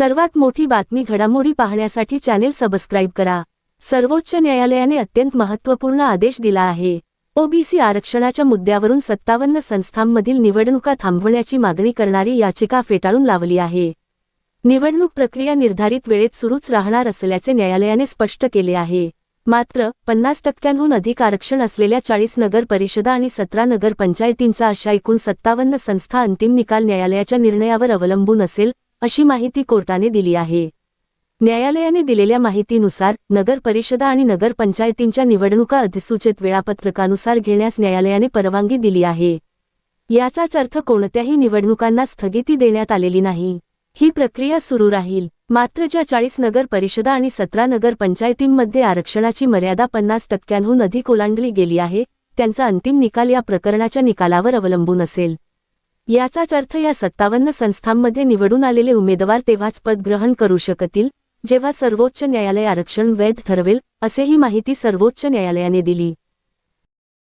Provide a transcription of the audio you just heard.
सर्वात मोठी बातमी घडामोडी पाहण्यासाठी चॅनेल सबस्क्राईब करा. सर्वोच्च न्यायालयाने अत्यंत महत्त्वपूर्ण आदेश दिला आहे. ओबीसी आरक्षणाच्या मुद्द्यावरून सत्तावन्न संस्थांमधील निवडणुका थांबवण्याची मागणी करणारी याचिका फेटाळून लावली आहे. निवडणूक प्रक्रिया निर्धारित वेळेत सुरूच राहणार असल्याचे न्यायालयाने स्पष्ट केले आहे. मात्र पन्नास टक्क्यांहून अधिक आरक्षण असलेल्या चाळीस नगर परिषदा आणि सतरा नगर पंचायतींचा अशा एकूण सत्तावन्न संस्था अंतिम निकाल न्यायालयाच्या निर्णयावर अवलंबून असेल अशी माहिती कोर्टाने दिली आहे. न्यायालयाने दिलेल्या माहितीनुसार नगर परिषदा आणि नगरपंचायतींच्या निवडणुका अधिसूचित वेळापत्रकानुसार घेण्यास न्यायालयाने परवानगी दिली आहे. याचाच अर्थ कोणत्याही निवडणुकांना स्थगिती देण्यात आलेली नाही. ही प्रक्रिया सुरू राहील. मात्र ज्या चाळीस नगर परिषदा आणि सतरा नगरपंचायतींमध्ये आरक्षणाची मर्यादा पन्नास टक्क्यांहून अधिक ओलांडली गेली आहे त्यांचा अंतिम निकाल या प्रकरणाच्या निकालावर अवलंबून असेल. याचाच अर्थ या सत्तावन्न संस्थांमध्ये निवडून आलेले उमेदवार तेव्हाच पद ग्रहण करू शकतील जेव्हा सर्वोच्च न्यायालय आरक्षण वैध ठरवेल असेही माहिती सर्वोच्च न्यायालयाने दिली.